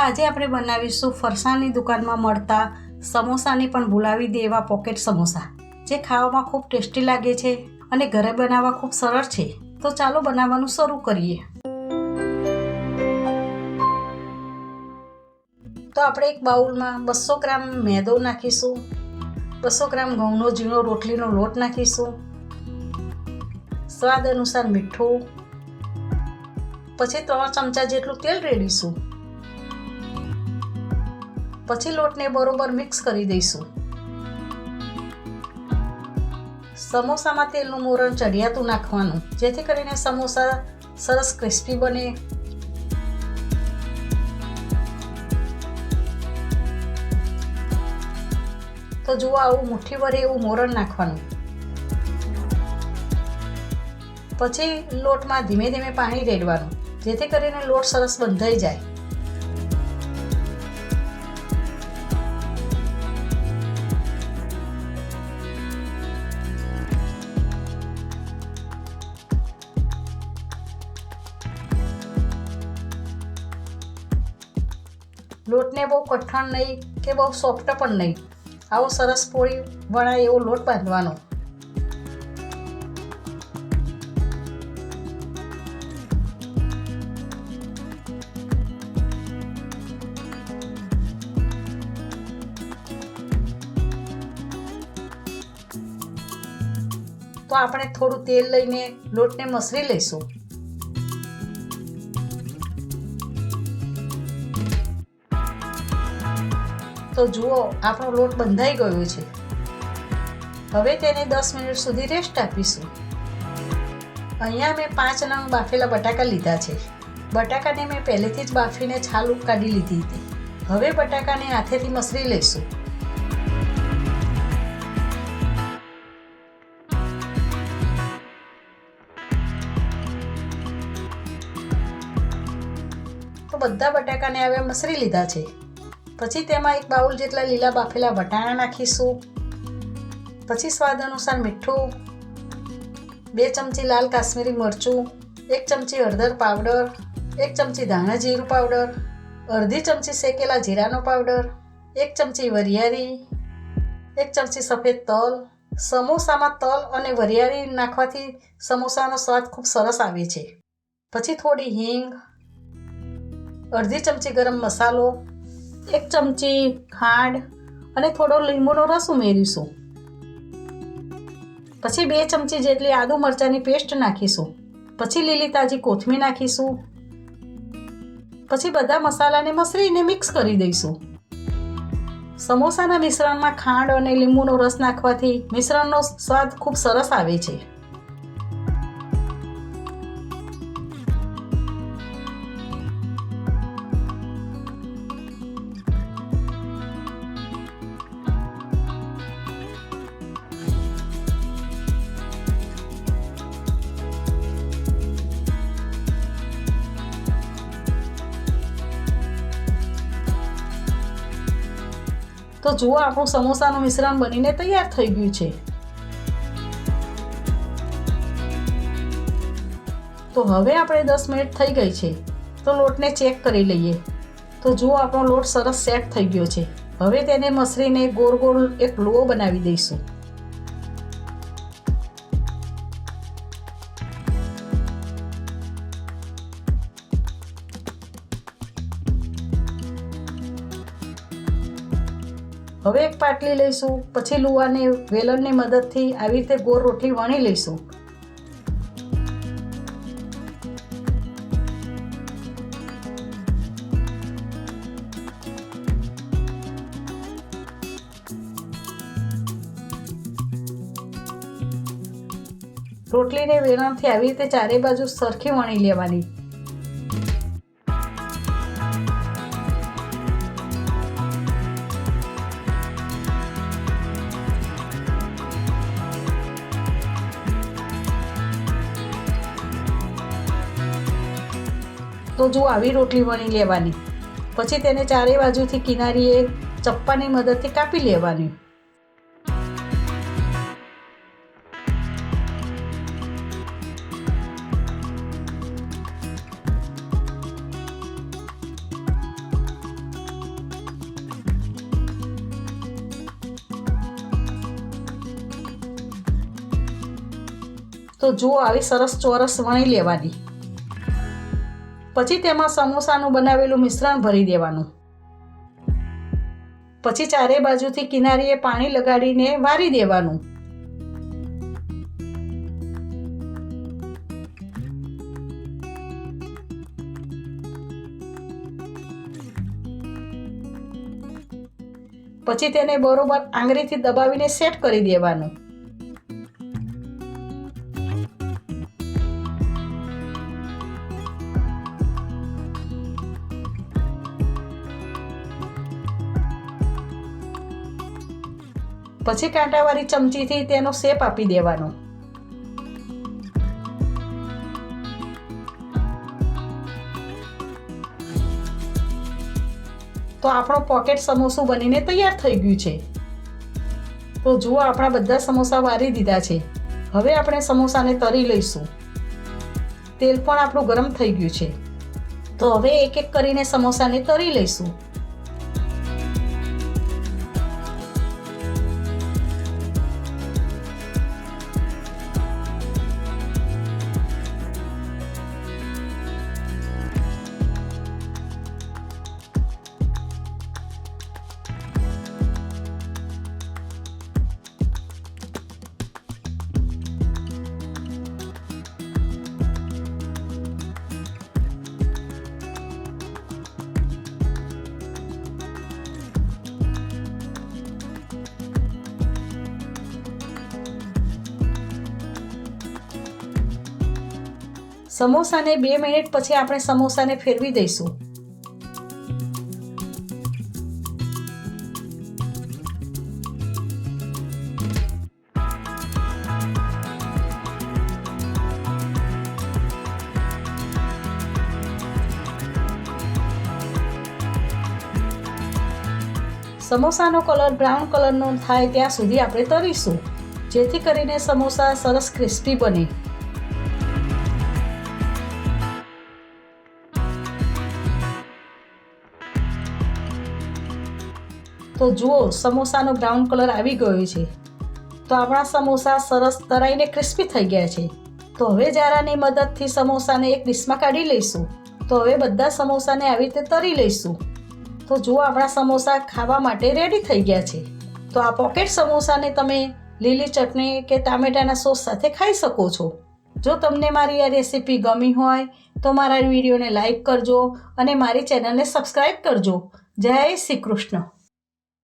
આજે આપણે બનાવીશું ફરસાણની દુકાનમાં મળતા સમોસાની પણ ભૂલાવી દે એવા પોકેટ સમોસા. જે ખાવામાં ખૂબ ટેસ્ટી લાગે છે અને ઘરે બનાવવા ખૂબ સરળ છે. તો ચાલો બનાવવાનું શરૂ કરીએ. તો આપણે એક બાઉલમાં બસો ગ્રામ મેદો નાખીશું. બસો ગ્રામ ઘઉંનો ઝીણો રોટલીનો લોટ નાખીશું. સ્વાદ અનુસાર મીઠું. પછી ત્રણ ચમચા જેટલું તેલ રેડીશું. પછી લોટને બરોબર મિક્સ કરી દઈશું. સમોસામાં તેલનું મોરણ ચડિયાતું નાખવાનું, જેથી કરીને સમોસા સરસ ક્રિસ્પી બને. તો જુઓ આવું મુઠ્ઠી ભરે એવું મોરણ નાખવાનું. પછી લોટમાં ધીમે ધીમે પાણી રેડવાનું, જેથી કરીને લોટ સરસ બંધાઈ જાય. લોટને બહુ કઠણ નહીં કે બહુ સોફ્ટ પણ નહીં. આવો સરસ પોળી વણાય એવો લોટ બાંધવાનો. તો આપણે થોડું તેલ લઈને લોટને મસરી લઈશું. તો જુઓ, આપણો લોટ બંધાઈ ગયો છે. હવે તેને દસ મિનિટ સુધી રેસ્ટ આપીશું. અહીંયા મેં પાંચ નંગ બાફેલા બટાકા લીધા છે. બટાકાને મેં પહેલેથી જ બાફીને છાલ કાઢી લીધી હતી. હવે બટાકાને હાથેથી મસરી લઈશું. તો બધા બટાકાને હવે મસરી લીધા છે. પછી તેમાં એક બાઉલ જેટલા લીલા બાફેલા વટાણા નાખીશું. પછી સ્વાદ અનુસાર મીઠું, બે ચમચી લાલ કાશ્મીરી મરચું, એક ચમચી હળદર પાવડર, એક ચમચી ધાણા જીરું પાવડર, અડધી ચમચી શેકેલા જીરાનો પાવડર, એક ચમચી વરિયાળી, એક ચમચી સફેદ તલ. સમોસામાં તલ અને વરિયાળી નાખવાથી સમોસાનો સ્વાદ ખૂબ સરસ આવે છે. પછી થોડી હિંગ, અડધી ચમચી ગરમ મસાલો એક ચમચી ખાંડ અને થોડો લીંબુનો રસ ઉમેરીશું. પછી બે ચમચી જેટલી આદુ મરચાંની પેસ્ટ નાખીશું. પછી લીલી તાજી કોથમીર નાખીશું. પછી બધા મસાલાને મસરીને મિક્સ કરી દઈશું. સમોસાના મિશ્રણમાં ખાંડ અને લીંબુનો રસ નાખવાથી મિશ્રણનો સ્વાદ ખૂબ સરસ આવે છે. તો જુઓ, આપણું સમોસાનું મિશ્રણ બનીને તૈયાર થઈ ગયું છે. તો હવે આપણે દસ મિનિટ થઈ ગઈ છે. તો લોટને ચેક કરી લઈએ. તો જુઓ, આપણો લોટ સરસ સેટ થઈ ગયો છે. હવે તેને મસરીને ગોળ ગોળ એક લોવો બનાવી દઈશું. હવે એક પાટલી લઈશું, પછી લુવાને, વેલણની મદદથી આવી રીતે ગોળ રોટલી વણી લઈશું. રોટલીને વેલણથી આવી રીતે ચારે બાજુ સરખી વણી લેવાની. તો જો આવી રોટલી વણી લેવાની. પછી તેને ચારે બાજુથી કિનારીએ ચપ્પાની મદદથી કાપી લેવાની. તો જુઓ આવી સરસ ચોરસ વણી લેવાની. પછી તેમાં સમોસાનું બનાવેલું મિશ્રણ ભરી દેવાનું. પછી ચારે બાજુથી કિનારીએ પાણી લગાડીને વારી દેવાનું. પછી તેને બરોબર આંગળીથી દબાવીને સેટ કરી દેવાનું. પછી કાંટાવાળી ચમચીથી તેનો શેપ આપી દેવાનો. તો આપણો પોકેટ સમોસું બનીને તૈયાર થઈ ગયું છે. તો જુઓ, આપણા બધા સમોસા વારી દીધા છે. હવે આપણે સમોસાને તરી લઈશું. તેલ પણ આપણું ગરમ થઈ ગયું છે. તો હવે એક એક કરીને સમોસાને તરી લઈશું. સમોસાને બે મિનિટ પછી આપણે સમોસાને ફેરવી દઈશું. સમોસાનો કલર બ્રાઉન કલરનો થાય ત્યાં સુધી આપણે તરીશું, જેથી કરીને સમોસા સરસ ક્રિસ્પી બને. તો જુઓ, સમોસાનો બ્રાઉન કલર આવી ગયો છે. તો આપણા સમોસા સરસ તરાઈને ક્રિસ્પી થઈ ગયા છે. તો હવે જારાની મદદથી સમોસાને એક ડીશમાં કાઢી લઈશું. તો હવે બધા સમોસાને આવી રીતે તરી લઈશું. તો જુઓ, આપણા સમોસા ખાવા માટે રેડી થઈ ગયા છે. તો આ પોકેટ સમોસાને તમે લીલી ચટણી કે ટામેટાના સોસ સાથે ખાઈ શકો છો. જો તમને મારી આ રેસીપી ગમી હોય, તો મારા વિડીયોને લાઈક કરજો અને મારી ચેનલને સબસ્ક્રાઈબ કરજો. જય શ્રી કૃષ્ણ.